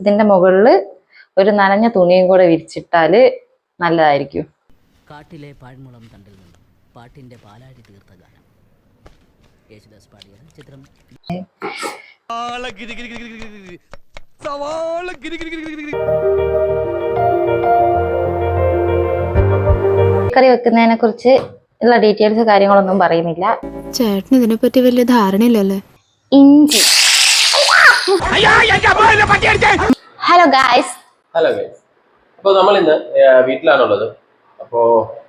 ഇതിന്റെ മുകളിൽ ഒരു നനഞ്ഞ തുണിയും കൂടെ വിരിച്ചിട്ടാൽ നല്ലതായിരിക്കും. കാട്ടിലെ പാഴ്മുളം തണ്ടിൽ നിന്നും പാട്ടിന്റെ പാലാഴി തീർത്ത ഗാനം. യേശുദാസ് പാടിയ ചിത്രം. കറി വെക്കുന്നതിനെ കുറിച്ച് ഉള്ള ഡീറ്റെയിൽസ് കാര്യങ്ങളൊന്നും പറയുന്നില്ല. ചേട്ടന് ഇതിനെപ്പറ്റി വലിയ ധാരണയില്ലല്ലേ? ഇഞ്ചി. ഹലോ ഗായ്സ് ഹലോ ഗൈസ് അപ്പോൾ നമ്മൾ ഇന്ന് വീട്ടിലാണുള്ളത്. അപ്പോൾ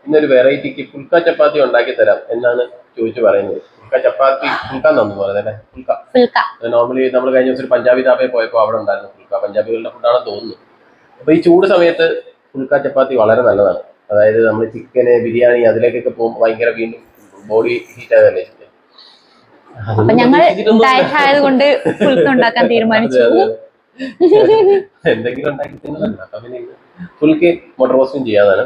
ഇന്നൊരു വെറൈറ്റിക്ക് പുൽക്ക ചപ്പാത്തി ഉണ്ടാക്കി തരാം എന്നാണ് ചോദിച്ചു പറയുന്നത്. പുൽക്ക ചപ്പാത്തി ഫുൽക്ക എന്നാണ് പറയുന്നത് ഫുൽക്ക നോർമലി നമ്മൾ കഴിഞ്ഞ ദിവസം ഒരു പഞ്ചാബി താപയിൽ പോയപ്പോൾ അവിടെ ഉണ്ടായിരുന്നു പുൽക്ക. പഞ്ചാബികളുടെ ഫുഡാണെന്ന് തോന്നുന്നു. അപ്പോൾ ഈ ചൂട് സമയത്ത് പുൽക്ക ചപ്പാത്തി വളരെ നല്ലതാണ്. അതായത് നമ്മൾ ചിക്കന് ബിരിയാണി അതിലേക്കൊക്കെ പോകുമ്പോൾ ഭയങ്കര വീണ്ടും ബോഡി ഹീറ്റ് ആയതല്ലേ ചിക്കൻ അപ്പൊ ഞങ്ങൾ ഡയറ്റ് ആയതുകൊണ്ട് ഫുൽക്ക ഉണ്ടാക്കാൻ തീരുമാനിച്ചു. എന്തെങ്കിലും ഉണ്ടാക്കി തിന്നതല്ല അപ്പൊ പിന്നെ ഫുൾക്ക് മോട്ടോർ റോസ്റ്റും ചെയ്യാതാണ്.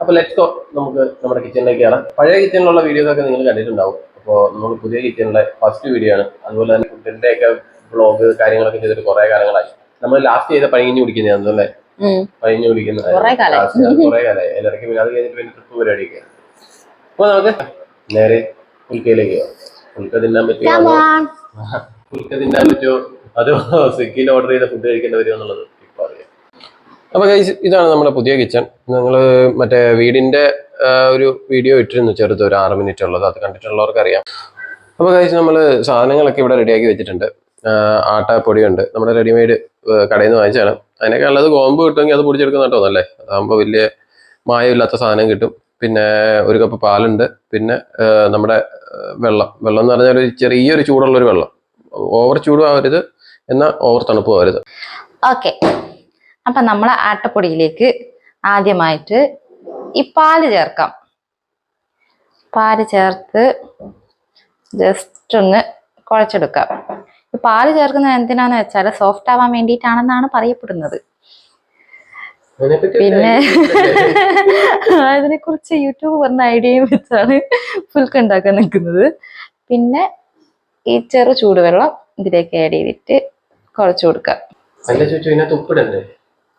അപ്പൊ ലെറ്റ്സ് ഗോ നമുക്ക് നമ്മുടെ കിച്ചണിലേക്ക് കയറാം പഴയ കിച്ചണിലുള്ള വീഡിയോസ് ഒക്കെ നിങ്ങൾ കണ്ടിട്ടുണ്ടാവും. അപ്പോൾ നമ്മൾ പുതിയ കിച്ചണിലെ ഫസ്റ്റ് വീഡിയോ ആണ്. അതുപോലെ തന്നെ ഫുഡിന്റെ ഒക്കെ ബ്ലോഗ് കാര്യങ്ങളൊക്കെ ചെയ്തിട്ട് കുറെ കാലങ്ങളായി. നമ്മൾ ലാസ്റ്റ് ചെയ്ത പഴഞ്ഞു കുടിക്കുന്നതാണ് അല്ലേ? ഉം. കുടിക്കുന്ന. കുറെ കാലമായി അതിലിടയ്ക്ക് പിന്നെ അത് കഴിഞ്ഞിട്ട് പിന്നെ ട്രിപ്പ് പരിപാടിയൊക്കെ അപ്പൊ നമുക്ക് നേരെ പുൽക്കയിലേക്ക് പോകാം പുൽക്ക തിന്നാൻ പറ്റുമോ. പുൽക്ക തിന്നാൻ പറ്റുമോ അതോ സ്വിഗ്ഗിയിൽ ഓർഡർ ചെയ്ത ഫുഡ് കഴിക്കേണ്ടി വരുമോ എന്നുള്ളത് അറിയാം. അപ്പൊ ഗൈസ് ഇതാണ് നമ്മുടെ പുതിയ കിച്ചൺ നിങ്ങൾ മറ്റേ വീടിന്റെ ഒരു വീഡിയോ ഇട്ടിരുന്നു ചെറുത് ഒരു ആറ് മിനിറ്റ് ഉള്ളത്. അത് കണ്ടിട്ടുള്ളവർക്ക് അറിയാം അപ്പൊ ഗൈസ് നമ്മൾ സാധനങ്ങളൊക്കെ ഇവിടെ റെഡിയാക്കി വെച്ചിട്ടുണ്ട്. ആട്ടപ്പൊടിയുണ്ട് നമ്മുടെ റെഡിമെയ്ഡ് കടയിൽ നിന്ന് വാങ്ങിച്ചാണ് അതിനൊക്കെ ഉള്ളത് കോമ്പ് കിട്ടുമെങ്കിൽ അത് പൊടിച്ചെടുക്കുന്ന കേട്ടോ നല്ലേ അതാകുമ്പോൾ വലിയ മായമില്ലാത്ത സാധനം കിട്ടും. പിന്നെ ഒരു കപ്പ് പാലുണ്ട്. പിന്നെ നമ്മുടെ വെള്ളം. വെള്ളം എന്ന് പറഞ്ഞാൽ ഒരു ചെറിയൊരു ചൂടുള്ള ഒരു വെള്ളം. ഓവർ ചൂടും ആവരുത് എന്നാൽ ഓവർ തണുപ്പും ആവരുത് ഓക്കെ. അപ്പൊ നമ്മൾ ആട്ടപ്പൊടിയിലേക്ക് ആദ്യമായിട്ട് ഈ പാൽ ചേർക്കാം. പാൽ ചേർത്ത് ജസ്റ്റ് ഒന്ന് കുഴച്ചെടുക്കാം. ഈ പാൽ ചേർക്കുന്നത് എന്തിനാന്ന് വെച്ചാൽ സോഫ്റ്റ് ആവാൻ വേണ്ടിയിട്ടാണെന്നാണ് പറയപ്പെടുന്നത്. പിന്നെ അതിനെ കുറിച്ച് യൂട്യൂബ് പറഞ്ഞ ഐഡിയയും വെച്ചാണ് പുൽക്ക ഉണ്ടാക്കാൻ നിൽക്കുന്നത്. പിന്നെ ഈ ചെറു ചൂടുവെള്ളം ഇതിലേക്ക് ആഡ് ചെയ്തിട്ട് കുറച്ചു കൊടുക്കാം.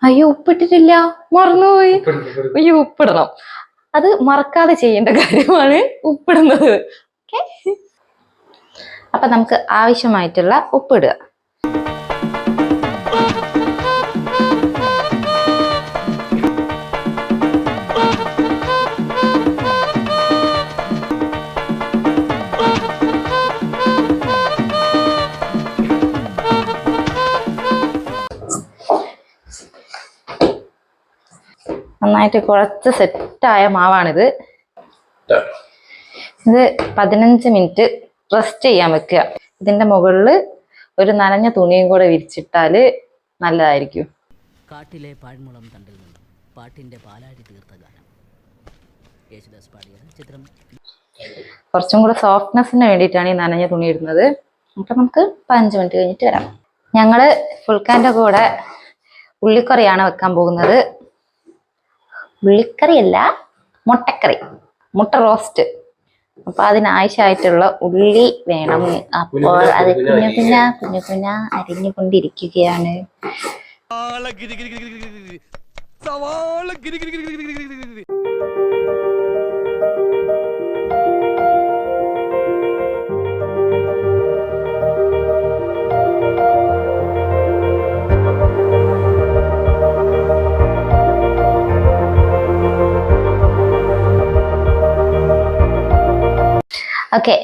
അയ്യോ ഉപ്പിട്ടിട്ടില്ല. മറന്നുപോയി. അയ്യോ ഉപ്പിടണം. അത് മറക്കാതെ ചെയ്യേണ്ട കാര്യമാണ് ഉപ്പിടുന്നത്. ഓക്കെ അപ്പൊ നമുക്ക് ആവശ്യമായിട്ടുള്ള ഉപ്പിടുക. നന്നായിട്ട് കുഴച്ച് സെറ്റായ മാവാണിത്. ഇത് പതിനഞ്ച് മിനിറ്റ് റെസ്റ്റ് ചെയ്യാൻ വെക്കുക. ഇതിന്റെ മുകളിൽ ഒരു നനഞ്ഞ തുണിയും കൂടെ വിരിച്ചിട്ടാൽ നല്ലതായിരിക്കും. കാട്ടിലെ പാഴ്മുളം തണ്ടിൽ നിന്നും പാട്ടിന്റെ പാലാഴി തീർത്ത ഗാനം. യേശുദാസ് പാടിയത് ചിത്രം. കുറച്ചും കൂടെ സോഫ്റ്റ്നെസ്സിന് വേണ്ടിയിട്ടാണ് ഈ നനഞ്ഞ തുണി ഇടുന്നത്. അപ്പൊ നമുക്ക് പതിനഞ്ച് മിനിറ്റ് കഴിഞ്ഞിട്ട് വരാം. ഞങ്ങൾ ഫുൾക്കാന്റെ കൂടെ ഉള്ളിക്കറിയാണ് വെക്കാൻ പോകുന്നത്. ഉള്ളിക്കറിയല്ല മുട്ടക്കറി മുട്ട റോസ്റ്റ് അപ്പൊ അതിനാവശ്യമായിട്ടുള്ള ഉള്ളി വേണം അപ്പോൾ അത് കുഞ്ഞു കുഞ്ഞ കുഞ്ഞു കുഞ്ഞ അരിഞ്ഞുകൊണ്ടിരിക്കുകയാണ് ഓക്കെ.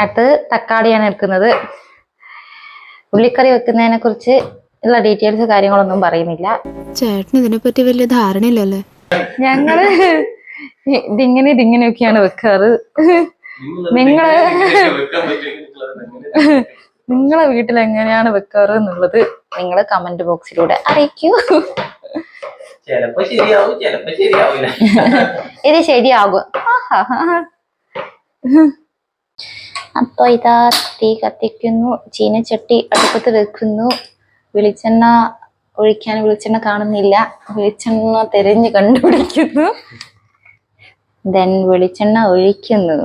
അടുത്തത് തക്കാളിയാണ് എടുക്കുന്നത്. ഉള്ളിക്കറി വെക്കുന്നതിനെ കുറിച്ച് ഉള്ള ഡീറ്റെയിൽസ് കാര്യങ്ങളൊന്നും പറയുന്നില്ല. ചേട്ടന് ഇതിനെപ്പറ്റി വലിയ ധാരണയില്ലല്ലേ? ഞങ്ങൾ ഇതിങ്ങനെ ഇതിങ്ങനെയൊക്കെയാണ് വെക്കാറ്. നിങ്ങൾ നിങ്ങളെ വീട്ടിൽ എങ്ങനെയാണ് വെക്കാറ് എന്നുള്ളത് നിങ്ങൾ കമന്റ് ബോക്സിലൂടെ അറിയിക്കൂ. ഇത് ശരിയാകും. ഇതാ തീ കത്തിക്കുന്നു ചീനച്ചട്ടി അടുപ്പത്ത് വെക്കുന്നു. വെളിച്ചെണ്ണ ഒഴിക്കാൻ വെളിച്ചെണ്ണ കാണുന്നില്ല. വെളിച്ചെണ്ണ തിരഞ്ഞു കണ്ടുപിടിക്കുന്നു. ദെൻ വെളിച്ചെണ്ണ ഒഴിക്കുന്നു.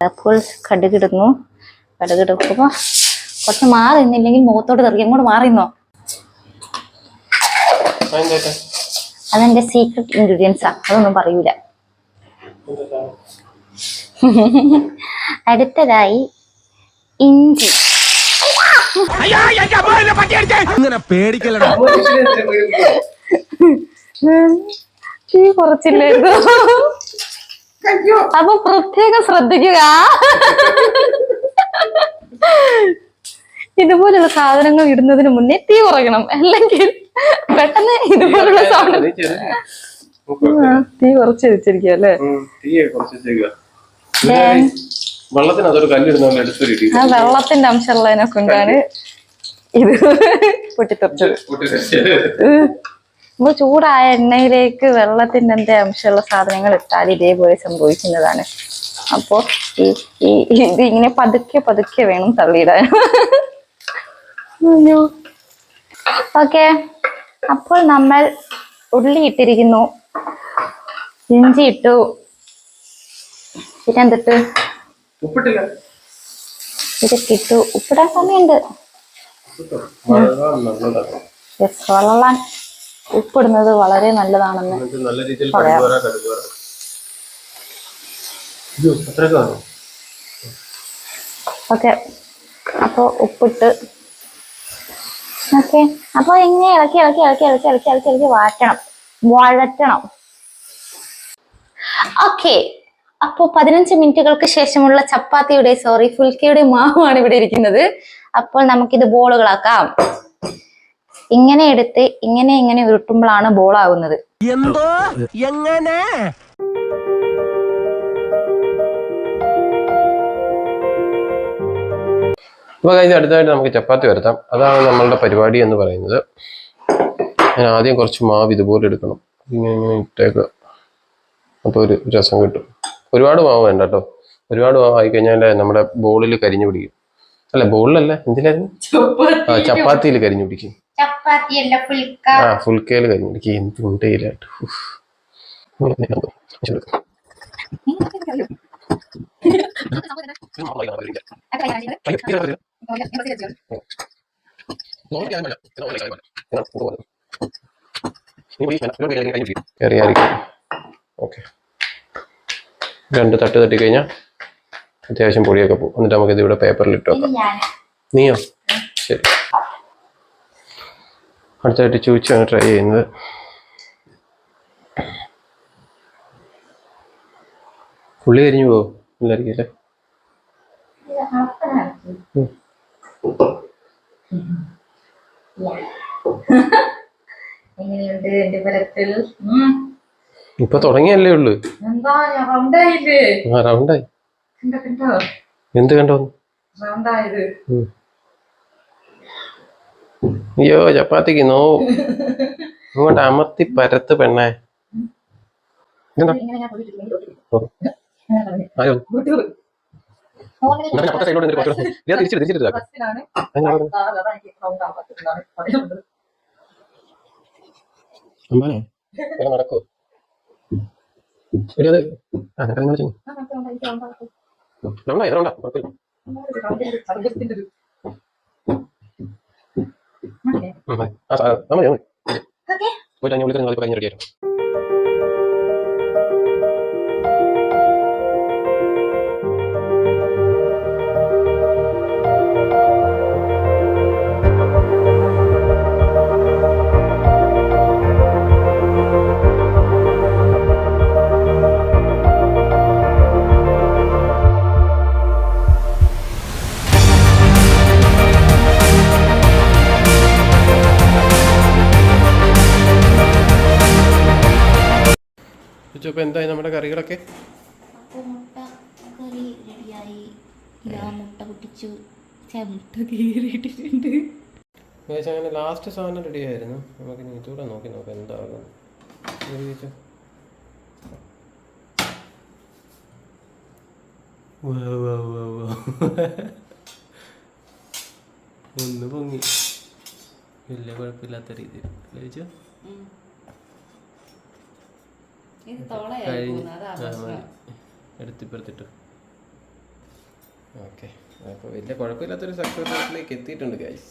അപ്പോൾ കടുകിടുന്നു. കടുകിടുമ്പോ കുറച്ച് മാറി നിന്നില്ലെങ്കിൽ മുഖത്തോട്ട് തെറിക്കും. കൂടെ മാറിന്നോ അതെന്താ അതെന്റെ സീക്രട്ട് ഇൻഗ്രീഡിയൻസാ അതൊന്നും പറയൂല. അടുത്തതായി ഇഞ്ചി. അങ്ങനെ കുറച്ചില്ലായിരുന്നു അപ്പൊ പ്രത്യേകം ശ്രദ്ധിക്കുക. ഇതുപോലുള്ള സാധനങ്ങൾ ഇടുന്നതിന് മുന്നേ തീ കുറയ്ക്കണം. അല്ലെങ്കിൽ പെട്ടെന്ന് ഇതുപോലുള്ള സാധനം തീ കുറച്ച് വെച്ചിരിക്കുക അല്ലേ? തീ കുറച്ച് വെള്ളത്തിന് അതൊരു കല്ലിടുന്ന പോലെ എടുത്തൊരു ആ വെള്ളത്തിന്റെ അംശമുള്ളതിനൊക്കെ കൊണ്ടാണ് ഇത് പൊട്ടിത്തെറിച്ചത്. നമ്മൾ ചൂടായ എണ്ണയിലേക്ക് വെള്ളത്തിന്റെ എന്തേ അംശമുള്ള സാധനങ്ങൾ ഇട്ടാൽ ഇതേപോലെ സംഭവിക്കുന്നതാണ്. അപ്പോ ഈ ഇത് ഇങ്ങനെ പതുക്കെ പതുക്കെ വേണം തള്ളിയിടാൻ. ഓക്കെ. അപ്പോൾ നമ്മൾ ഉള്ളി ഇട്ടിരിക്കുന്നു. ഇഞ്ചി ഇട്ടു. പിന്നെന്തിട്ട് ഉപ്പിട്ടില്ല. ഇതൊക്കെ ഇട്ടു ഉപ്പിടാൻ സമയമുണ്ട്. വളളാൻ ഉപ്പിടുന്നത് വളരെ നല്ലതാണെന്ന് ഓക്കെ. അപ്പോൾ ഉപ്പിട്ട് ഓക്കെ. അപ്പോൾ ഇങ്ങനെ ഇളക്കി ഇളക്കി ഇളക്കി ഇളക്കി ഇളക്കി ഇളക്കി ഇളക്കി വാട്ടണം. വഴറ്റണം. ഓക്കെ. അപ്പോൾ പതിനഞ്ച് മിനിറ്റുകൾക്ക് ശേഷമുള്ള ചപ്പാത്തിയുടെ സോറി ഫുൽക്കയുടെ മാവാണ് ഇവിടെ ഇരിക്കുന്നത്. അപ്പോൾ നമുക്കിത് ബോളുകളാക്കാം. ഇങ്ങനെ എടുത്ത് ഇങ്ങനെ ഇങ്ങനെ ഉരുട്ടുമ്പോഴാണ് ബോളാവുന്നത്. എന്തോ? എങ്ങനെ? അപ്പോൾ കഴിഞ്ഞ അടുത്തായിട്ട് നമുക്ക് ചപ്പാത്തി വരുത്താം. അതാണ് നമ്മളുടെ പരിപാടി എന്ന് പറയുന്നത്. ഞാൻ ആദ്യം കുറച്ച് മാവ് ഇതുപോലെ എടുക്കണം. ഇങ്ങനെ ഇങ്ങനെ ഇട്ടേക്ക് അപ്പോൾ ഒരു രസം കിട്ടും. ഒരുപാട് മാവ് വേണ്ട കേട്ടോ ഒരുപാട് മാവ് ആയി കഴിഞ്ഞാൽ നമ്മുടെ ബോളിൽ കരിഞ്ഞു പിടിക്കും. അല്ല ബോളിലല്ല എന്തിലായിരുന്നു ആ ചപ്പാത്തിയിൽ കരിഞ്ഞു പിടിക്കും. ആ ഫുൾക്കയിൽ കരിഞ്ഞു പിടിക്കും. എന്ത് ഉണ്ടയിലായിട്ട് ഓക്കെ. രണ്ട് തട്ട് തട്ടി കഴിഞ്ഞാൽ അത്യാവശ്യം പൊടിയൊക്കെ പോകും. എന്നിട്ട് നമുക്കിത് ഇവിടെ പേപ്പറിൽ ഇട്ട് വെക്കാം. നീയോ? ശരി. അടുത്തായിട്ട് ചൂച്ചാണ് ട്രൈ ചെയ്യുന്നത്. പുള്ളി കരിഞ്ഞു പോകും ഇല്ലായിരിക്കും അല്ലേ. എങ്ങനെയുണ്ട് എന്റെ ഫലത്തിൽ. ഇപ്പൊ തുടങ്ങിയല്ലേ ഉള്ളു. ആ റൗണ്ടായി എന്ത് കണ്ടോ? അയ്യോ ചപ്പാത്തിക്ക് നോ. ഇങ്ങോട്ട് അമർത്തി പരത്ത് പെണ്ണേ. നടക്കോ? എടി അത് ആ നിനക്ക് അങ്ങനെ ചെയ്യും റൗണ്ടായി റൗണ്ടാ കുഴപ്പമില്ല മതി. പോയിട്ട് ഞാൻ വിളിക്കാൻ കഴിഞ്ഞ് റെഡി ആയിരുന്നു എന്തായി നമ്മുടെ കറികളൊക്കെ? മുട്ട കറി റെഡിയായി ഇതാ മുട്ട പൊട്ടിച്ചു. മുട്ട കീറിയിട്ടിട്ടുണ്ട് അങ്ങനെ ലാസ്റ്റ് സാധനം റെഡി ആയിരുന്നു. നമുക്ക് ഇതുകൂടെ നോക്കി നോക്കാം എന്താകും. ഇത് ചോദിച്ചോ. വാ, വാ, വാ, വാ. ഒന്ന് പൊങ്ങി. വലിയ കുഴപ്പമില്ലാത്ത രീതിയിൽ. അല്ലേ ചേച്ചി? കഴിഞ്ഞ് ആ, മതി. എടുത്തിപ്പുറത്തിട്ടു. ഓക്കെ. അപ്പോൾ വലിയ കുഴപ്പമില്ലാത്തൊരു സക്സസ് റേറ്റിലേക്ക് എത്തിയിട്ടുണ്ട് ഗൈസ്